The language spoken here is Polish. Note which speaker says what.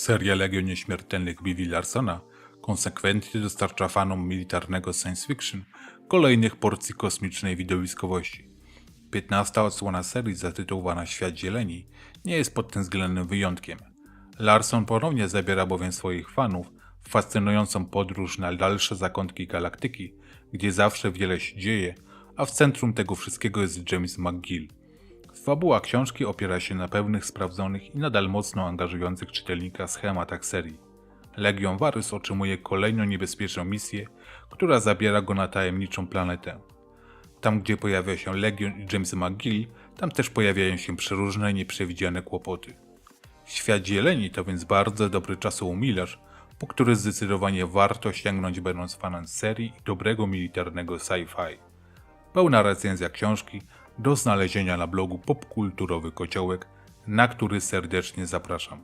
Speaker 1: Seria Legion Nieśmiertelnych Billy Larsona konsekwentnie dostarcza fanom militarnego science fiction kolejnych porcji kosmicznej widowiskowości. 15 odsłona serii zatytułowana Świat Zieleni nie jest pod tym względem wyjątkiem. Larson ponownie zabiera bowiem swoich fanów w fascynującą podróż na dalsze zakątki galaktyki, gdzie zawsze wiele się dzieje, a w centrum tego wszystkiego jest James McGill. Fabuła książki opiera się na pewnych sprawdzonych i nadal mocno angażujących czytelnika schematach serii. Legion Varys otrzymuje kolejną niebezpieczną misję, która zabiera go na tajemniczą planetę. Tam, gdzie pojawia się Legion i James McGill, tam też pojawiają się przeróżne nieprzewidziane kłopoty. Świat Zieleni to więc bardzo dobry czasoumilacz, po który zdecydowanie warto sięgnąć będąc fanem serii i dobrego militarnego sci-fi. Pełna recenzja książki do znalezienia na blogu Popkulturowy Kociołek, na który serdecznie zapraszam.